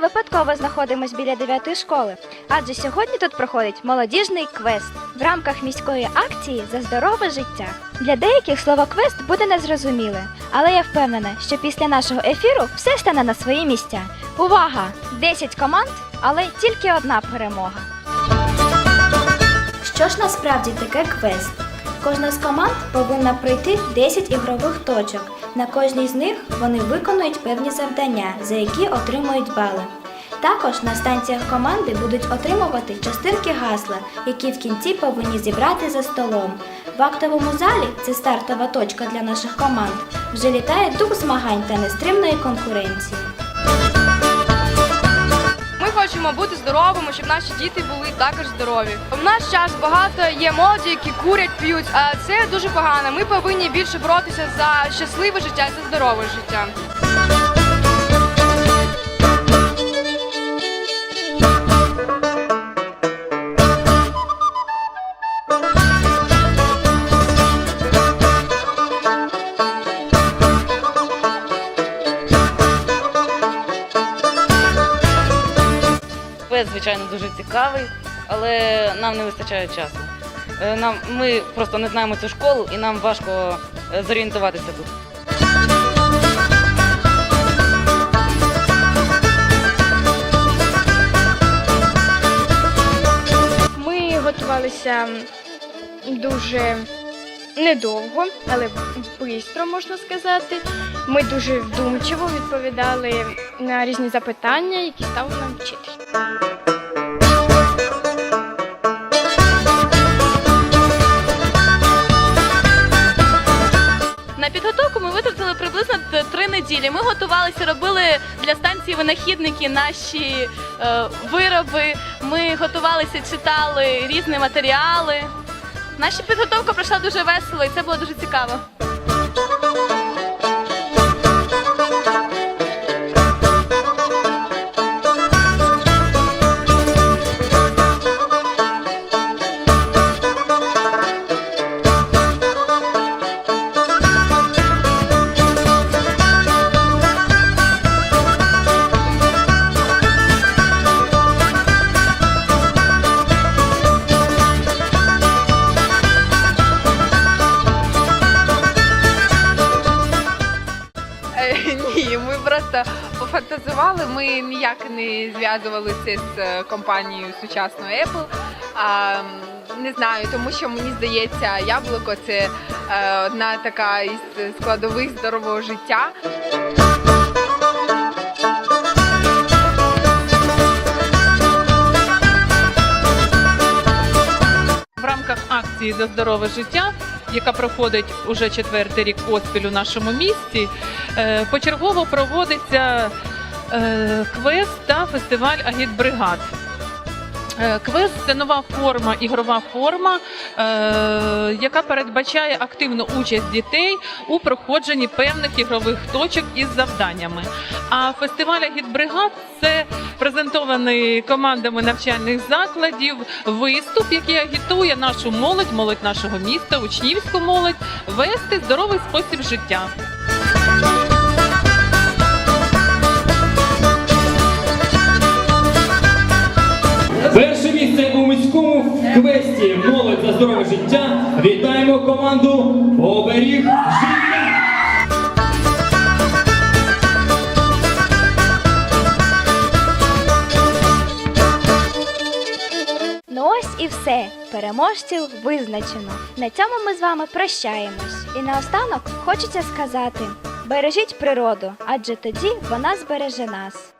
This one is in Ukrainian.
випадково знаходимось біля 9 школи, адже сьогодні тут проходить молодіжний квест в рамках міської акції за здорове життя. Для деяких слово квест буде незрозуміле, але я впевнена, що після нашого ефіру все стане на свої місця. Увага! 10 команд, але тільки одна перемога. Що ж насправді таке квест? Кожна з команд повинна пройти 10 ігрових точок. На кожній з них вони виконують певні завдання, за які отримують бали. Також на станціях команди будуть отримувати частинки гасла, які в кінці повинні зібрати за столом. В актовому залі це стартова точка для наших команд. Вже літає дух змагань та нестримної конкуренції. Хочемо бути здоровими, щоб наші діти були також здорові. В наш час багато є молоді, які курять, п'ють, а це дуже погано. Ми повинні більше боротися за щасливе життя, за здорове життя. Квест, звичайно, дуже цікавий, але нам не вистачає часу. Е, Нам, ми просто не знаємо цю школу і нам важко е, зорієнтуватися тут. Ми готувалися дуже недовго, але швидко, можна сказати. Ми дуже вдумчиво відповідали на різні запитання, які ставив нам вчитель. На підготовку ми витратили приблизно три неділі. Ми готувалися, робили для станції винахідники наші е, вироби. Ми готувалися, читали різні матеріали. Наша підготовка пройшла дуже весело і це було дуже цікаво. Просто пофантазували. Ми ніяк не зв'язувалися з е, компанією сучасною Apple. А, не знаю, тому що мені здається, яблуко це е, одна така із складових здорового життя. В рамках акції за здорове життя, яка проходить уже четвертий рік поспіль у нашому місті, е, почергово проводиться е, квест та фестиваль агітбригад. Е, Квест це нова форма, ігрова форма, е, яка передбачає активну участь дітей у проходженні певних ігрових точок із завданнями. А фестиваль агітбригад це презентований командами навчальних закладів виступ, який агітує нашу молодь, молодь нашого міста, учнівську молодь вести здоровий спосіб життя. Здорове життя. Вітаємо команду Оберіг життя. Ну ось і все. Переможців визначено. На цьому ми з вами прощаємось. І наостанок хочеться сказати: бережіть природу, адже тоді вона збереже нас.